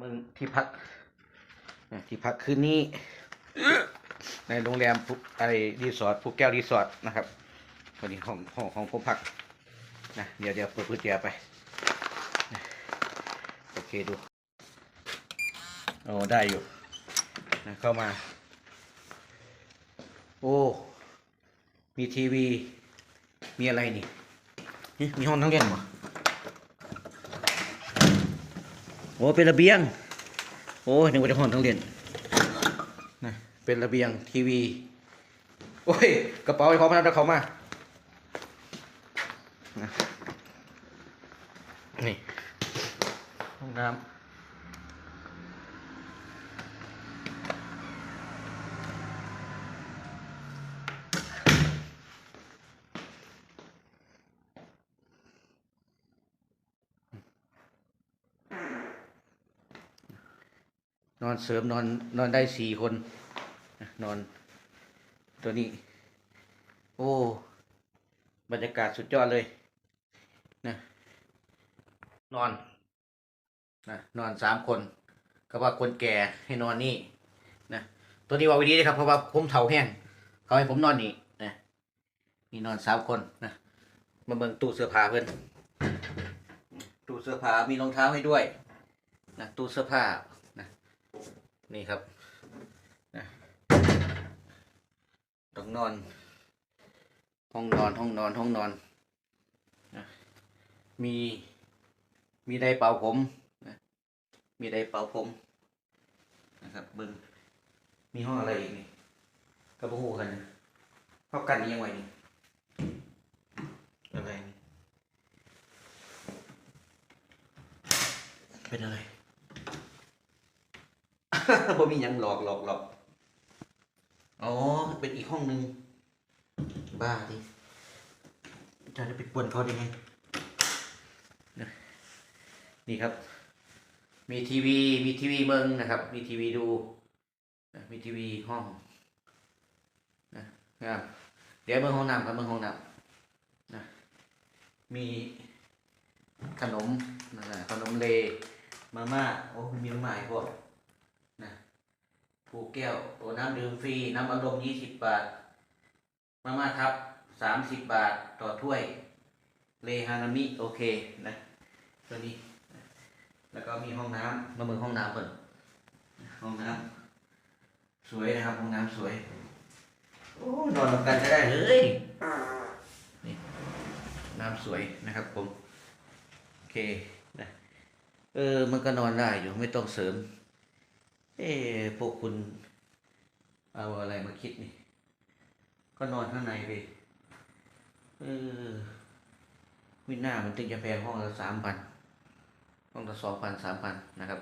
มึงที่พักที่พักคืนนี้ ในโรงแรมภูไอรีสอร์ทภูแก้วรีสอร์ทนะครับคนนี้ห้องห้องของผมพักนะเดี๋ยวเดี๋ยวเปิดกุญแจไป โอเคดูโอ้ได้อยู่นะเข้ามา โอ้ มีทีวี มีอะไรนี่นี่มีห้องนั่งเล่นมั้ โอ้เป็นระเบียง โอ้ยนึกว่าจะห้องทั้งเรียนนะเป็นระเบียงทีวี โอ้ย กระเป๋าไอ้เขามาแล้วเขามานะนี่ห้องน้ำ นอนเสริมนอนนอนได้สี่คน นอนตัวนี้ โอ้ บรรยากาศสุดยอดเลยนะนอนนะนอนสามคนก็ว่าคนแก่ให้นอนนี่นะตัวนี้ว่าวิธีเลยครับเพราะว่าผมเฒ่าแห้งเขาให้ผมนอนนี่นะนี่นอนสามคนนะมาเบิ่งตู้เสื้อผ้าเพื่อนตู้เสื้อผ้ามีรองเท้าให้ด้วยนะตู้เสื้อผ้า นี่ครับนะต้องนอน ห้องนอนห้องนอนห้องนอนนะมีมีไดร์เป่าผมนะมีไดร์เป่าผมนะครับเบึงมีห้องอะไรอีกนี่กระพูกันนะห้องกันยังไงนี่อะไรเป็นอะไร ผมมีหยังหลอกหลอกหลอกอ๋อ เป็นอีกห้องหนึ่งบ้าดิจะได้ไปปวนเขาได้ไงนะนี่ครับ มีทีวี มีทีวีเมืองนะครับ มีทีวีดูมีทีวีห้องนะครับเดี๋ยวเมืองห้องน้ำครับเมืองห้องน้ำนะมีขนมนะขนมเลมาม่าโอ้มีมาม่าอีกพวก ผูแก้วโอ้น้ำดื่มฟรี น้ำอัดลมยี่สิบบาท มาม่าครับสามสิบบาทต่อถ้วย เลฮานามิโอเคนะตัวนี้ แล้วก็มีห้องน้ำมาเมืองห้องน้ำเปิดห้องน้ำสวยนะครับห้องน้ำสวย โอ้นอนกันจะได้เลยนี่น้ำสวยนะครับผม โอเคนะเออ มันก็นอนได้อยู่ไม่ต้องเสริม เอ๊พวกคุณ เอาอะไรมาคิดนี่ ก็นอนข้างในไปเออวิน่ามันตึงจะแพงห้องละสามพันห้องละสองพันสามพันนะครับ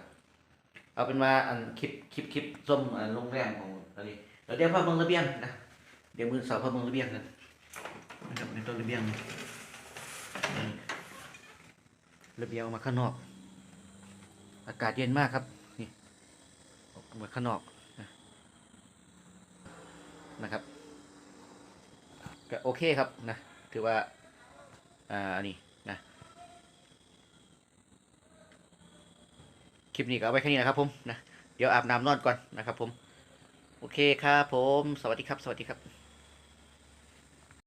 เอาเป็นว่าอันคลิปคลิปคลิปส้มอันโรงแรมของอันนี้เดี๋ยวเดี๋ยวพาเมืองระเบียงนะเดี๋ยวมือสาวพาเมืองระเบียงกันนะครับในต้นระเบียงระเบียงออกมาข้างนอก อากาศเย็นมากครับ เหมือกมาข้างนอกนะนะครับก็โอเคครับนะ ถือว่า อ่านี่นะ คลิปนี้ก็เอาไว้แค่นี้นะครับผมนะ เดี๋ยวอาบน้ำนอนก่อนนะครับผม โอเคครับผม สวัสดีครับ สวัสดีครับ